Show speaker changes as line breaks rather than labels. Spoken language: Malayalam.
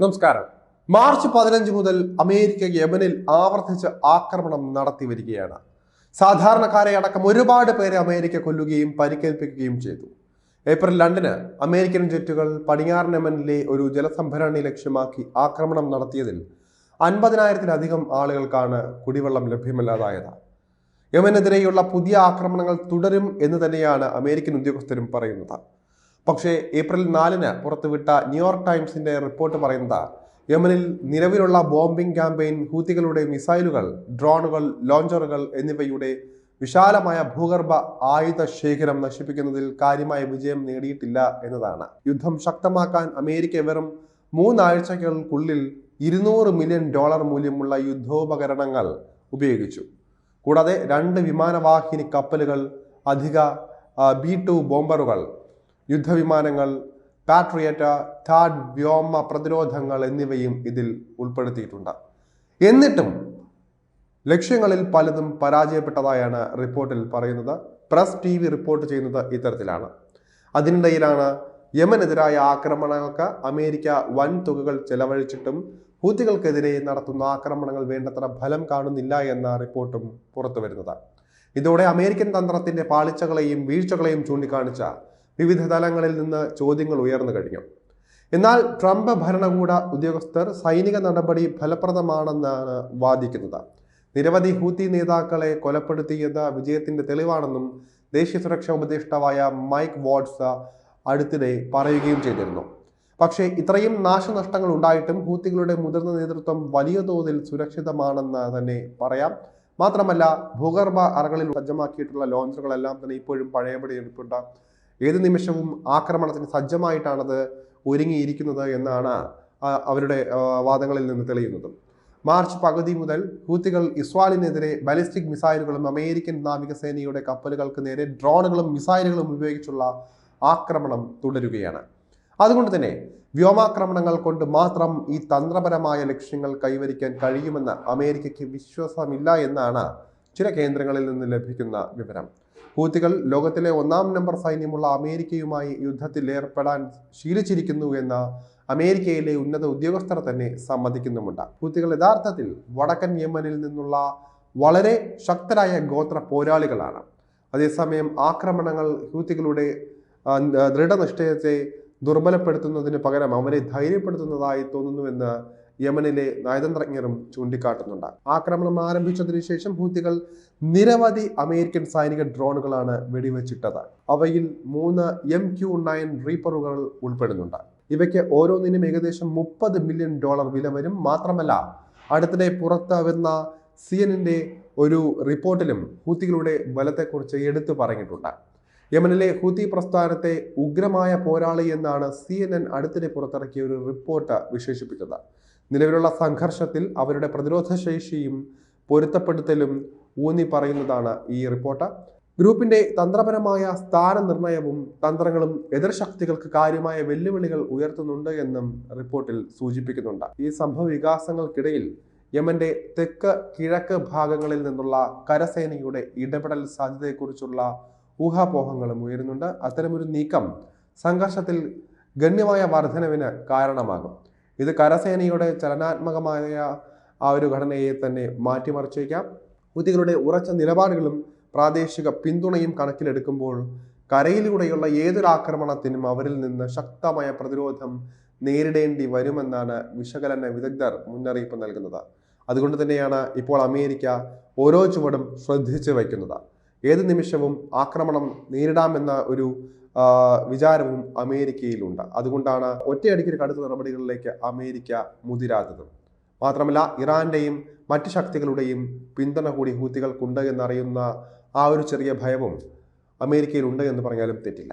നമസ്കാരം. മാർച്ച് പതിനഞ്ച് മുതൽ അമേരിക്ക യമനിൽ ആവർത്തിച്ച് ആക്രമണം നടത്തി വരികയാണ്. സാധാരണക്കാരെ അടക്കം ഒരുപാട് പേരെ അമേരിക്ക കൊല്ലുകയും പരിക്കേൽപ്പിക്കുകയും ചെയ്തു. ഏപ്രിൽ രണ്ടിന് അമേരിക്കൻ ജെറ്റുകൾ പടിഞ്ഞാറൻ യമനിലെ ഒരു ജലസംഭരണി ലക്ഷ്യമാക്കി ആക്രമണം നടത്തിയതിൽ അൻപതിനായിരത്തിലധികം ആളുകൾക്കാണ് കുടിവെള്ളം ലഭ്യമല്ലാതായത്. യമനെതിരെയുള്ള പുതിയ ആക്രമണങ്ങൾ തുടരും എന്ന് തന്നെയാണ് അമേരിക്കൻ ഉദ്യോഗസ്ഥരും പറയുന്നത്. പക്ഷേ ഏപ്രിൽ നാലിന് പുറത്തുവിട്ട ന്യൂയോർക്ക് ടൈംസിന്റെ റിപ്പോർട്ട് പറയുന്നത് യമനിൽ നിലവിലുള്ള ബോംബിംഗ് ക്യാമ്പയിൻ ഹൂത്തികളുടെ മിസൈലുകൾ ഡ്രോണുകൾ ലോഞ്ചറുകൾ എന്നിവയുടെ വിശാലമായ ഭൂഗർഭ ആയുധ ശേഖരം നശിപ്പിക്കുന്നതിൽ കാര്യമായ വിജയം നേടിയിട്ടില്ല എന്നതാണ്. യുദ്ധം ശക്തമാക്കാൻ അമേരിക്ക വെറും മൂന്നാഴ്ചകൾക്കുള്ളിൽ ഇരുന്നൂറ് മില്യൺ ഡോളർ മൂല്യമുള്ള യുദ്ധോപകരണങ്ങൾ ഉപയോഗിച്ചു. കൂടാതെ രണ്ട് വിമാനവാഹിനി കപ്പലുകൾ അധിക ബി ടു ബോംബറുകൾ യുദ്ധവിമാനങ്ങൾ പാട്രിയറ്റ താഡ് വ്യോമ പ്രതിരോധങ്ങൾ എന്നിവയും ഇതിൽ ഉൾപ്പെടുത്തിയിട്ടുണ്ട്. എന്നിട്ടും ലക്ഷ്യങ്ങളിൽ പലതും പരാജയപ്പെട്ടതായാണ് റിപ്പോർട്ടിൽ പറയുന്നത്. പ്രസ് ടി വി റിപ്പോർട്ട് ചെയ്യുന്നത് ഇത്തരത്തിലാണ്. അതിനിടയിലാണ് യമനെതിരായ ആക്രമണങ്ങൾക്ക് അമേരിക്ക വൻ തുകകൾ ചെലവഴിച്ചിട്ടും ഹൂത്തികൾക്കെതിരെ നടത്തുന്ന ആക്രമണങ്ങൾ വേണ്ടത്ര ഫലം കാണുന്നില്ല എന്ന റിപ്പോർട്ടും പുറത്തു വരുന്നത് ഇതോടെ അമേരിക്കൻ തന്ത്രത്തിന്റെ പാളിച്ചകളെയും വീഴ്ചകളെയും ചൂണ്ടിക്കാണിച്ച വിവിധ തലങ്ങളിൽ നിന്ന് ചോദ്യങ്ങൾ ഉയർന്നു കഴിഞ്ഞു. എന്നാൽ ട്രംപ് ഭരണകൂട ഉദ്യോഗസ്ഥർ സൈനിക നടപടി ഫലപ്രദമാണെന്നാണ് വാദിക്കുന്നത്. നിരവധി ഹൂത്തി നേതാക്കളെ കൊലപ്പെടുത്തിയത് വിജയത്തിന്റെ തെളിവാണെന്നും ദേശീയ സുരക്ഷാ ഉപദേഷ്ടാവായ മൈക്ക് വാട്സ് അടുത്തിടെ പറയുകയും ചെയ്തിരുന്നു. പക്ഷേ ഇത്രയും നാശനഷ്ടങ്ങൾ ഉണ്ടായിട്ടും ഹൂത്തികളുടെ മുതിർന്ന നേതൃത്വം വലിയ തോതിൽ സുരക്ഷിതമാണെന്ന് തന്നെ പറയാം. മാത്രമല്ല ഭൂഗർഭ അറകളിൽ സജ്ജമാക്കിയിട്ടുള്ള ലോഞ്ചറുകളെല്ലാം തന്നെ ഇപ്പോഴും പഴയപടി എടുപ്പുണ്ട്. ഏത് നിമിഷവും ആക്രമണത്തിന് സജ്ജമായിട്ടാണത് ഒരുങ്ങിയിരിക്കുന്നത് എന്നാണ് അവരുടെ വാദങ്ങളിൽ നിന്ന് തെളിയുന്നത്. മാർച്ച് പകുതി മുതൽ ഹൂത്തികൾ ഇസ്വാലിനെതിരെ ബാലിസ്റ്റിക് മിസൈലുകളും അമേരിക്കൻ നാവികസേനയുടെ കപ്പലുകൾക്ക് നേരെ ഡ്രോണുകളും മിസൈലുകളും ഉപയോഗിച്ചുള്ള ആക്രമണം തുടരുകയാണ്. അതുകൊണ്ട് തന്നെ വ്യോമാക്രമണങ്ങൾ കൊണ്ട് മാത്രം ഈ തന്ത്രപരമായ ലക്ഷ്യങ്ങൾ കൈവരിക്കാൻ കഴിയുമെന്ന് അമേരിക്കയ്ക്ക് വിശ്വാസമില്ല എന്നാണ് ചില കേന്ദ്രങ്ങളിൽ നിന്ന് ലഭിക്കുന്ന വിവരം. ഹൂത്തികൾ ലോകത്തിലെ ഒന്നാം നമ്പർ സൈന്യമുള്ള അമേരിക്കയുമായി യുദ്ധത്തിൽ ഏർപ്പെടാൻ ശീലിച്ചിരിക്കുന്നു എന്ന അമേരിക്കയിലെ ഉന്നത ഉദ്യോഗസ്ഥർ തന്നെ സമ്മതിക്കുന്നുമുണ്ട്. ഹൂത്തികൾ യഥാർത്ഥത്തിൽ വടക്കൻ യമനിൽ നിന്നുള്ള വളരെ ശക്തരായ ഗോത്ര പോരാളികളാണ്. അതേസമയം ആക്രമണങ്ങൾ ഹൂത്തികളുടെ ദൃഢനിശ്ചയത്തെ ദുർബലപ്പെടുത്തുന്നതിന് പകരം അവരെ ധൈര്യപ്പെടുത്തുന്നതായി തോന്നുന്നുവെന്ന് യമനിലെ നയതന്ത്രജ്ഞരും ചൂണ്ടിക്കാട്ടുന്നുണ്ട്. ആക്രമണം ആരംഭിച്ചതിനു ശേഷം ഹൂത്തികൾ നിരവധി അമേരിക്കൻ സൈനിക ഡ്രോണുകളാണ് വെടിവെച്ചിട്ടത്. അവയിൽ മൂന്ന് എം ക്യു നയൻ റീപ്പറുകൾ ഉൾപ്പെടുന്നുണ്ട്. ഇവയ്ക്ക് ഓരോന്നിനും ഏകദേശം മുപ്പത് മില്യൺ ഡോളർ വില വരും. മാത്രമല്ല അടുത്തിടെ പുറത്ത് വന്ന സി എന്നിന്റെ ഒരു റിപ്പോർട്ടിലും ഹൂത്തികളുടെ ബലത്തെക്കുറിച്ച് എടുത്തു പറഞ്ഞിട്ടുണ്ട്. യമനിലെ ഹൂത്തി പ്രസ്ഥാനത്തെ ഉഗ്രമായ പോരാളി എന്നാണ് സി എൻ എൻ അടുത്തിടെ പുറത്തിറക്കിയ ഒരു റിപ്പോർട്ട് വിശേഷിപ്പിച്ചത്. നിലവിലുള്ള സംഘർഷത്തിൽ അവരുടെ പ്രതിരോധ ശേഷിയും പൊരുത്തപ്പെടുത്തലും ഊന്നി പറയുന്നതാണ് ഈ റിപ്പോർട്ട്. ഗ്രൂപ്പിന്റെ തന്ത്രപരമായ സ്ഥാനനിർണയവും തന്ത്രങ്ങളും എതിർശക്തികൾക്ക് കാര്യമായ വെല്ലുവിളികൾ ഉയർത്തുന്നുണ്ട് എന്നും റിപ്പോർട്ടിൽ സൂചിപ്പിക്കുന്നുണ്ട്. ഈ സംഭവ വികാസങ്ങൾക്കിടയിൽ യമന്റെ തെക്ക് കിഴക്ക് ഭാഗങ്ങളിൽ നിന്നുള്ള കരസേനയുടെ ഇടപെടൽ സാധ്യതയെക്കുറിച്ചുള്ള ഊഹാപോഹങ്ങളും ഉയരുന്നുണ്ട്. അത്തരമൊരു നീക്കം സംഘർഷത്തിൽ ഗണ്യമായ വർധനവിന് കാരണമാകും. ഇത് കരസേനയുടെ ചലനാത്മകമായ ആ ഒരു ഘടനയെ തന്നെ മാറ്റിമറിച്ചേക്കാം. ഹുതികളുടെ ഉറച്ച നിലപാടുകളും പ്രാദേശിക പിന്തുണയും കണക്കിലെടുക്കുമ്പോൾ കരയിലൂടെയുള്ള ഏതൊരു ആക്രമണത്തിനും അവരിൽ നിന്ന് ശക്തമായ പ്രതിരോധം നേരിടേണ്ടി വരുമെന്നാണ് വിശകലന വിദഗ്ധർ മുന്നറിയിപ്പ് നൽകുന്നത്. അതുകൊണ്ട് തന്നെയാണ് ഇപ്പോൾ അമേരിക്ക ഓരോ ചുവടും ശ്രദ്ധിച്ചു വയ്ക്കുന്നത്. ഏത് നിമിഷവും ആക്രമണം നേരിടാമെന്ന ഒരു വിചാരവും അമേരിക്കയിലുണ്ട്. അതുകൊണ്ടാണ് ഒറ്റയടിക്കൊരു കടുത്ത നടപടികളിലേക്ക് അമേരിക്ക മുതിരാത്തത്. മാത്രമല്ല ഇറാന്റെയും മറ്റ് ശക്തികളുടെയും പിന്തുണ കൂടി ഹൂത്തികൾക്കുണ്ട് എന്നറിയുന്ന ആ ഒരു ചെറിയ ഭയവും അമേരിക്കയിലുണ്ട് എന്ന് പറഞ്ഞാലും തെറ്റില്ല.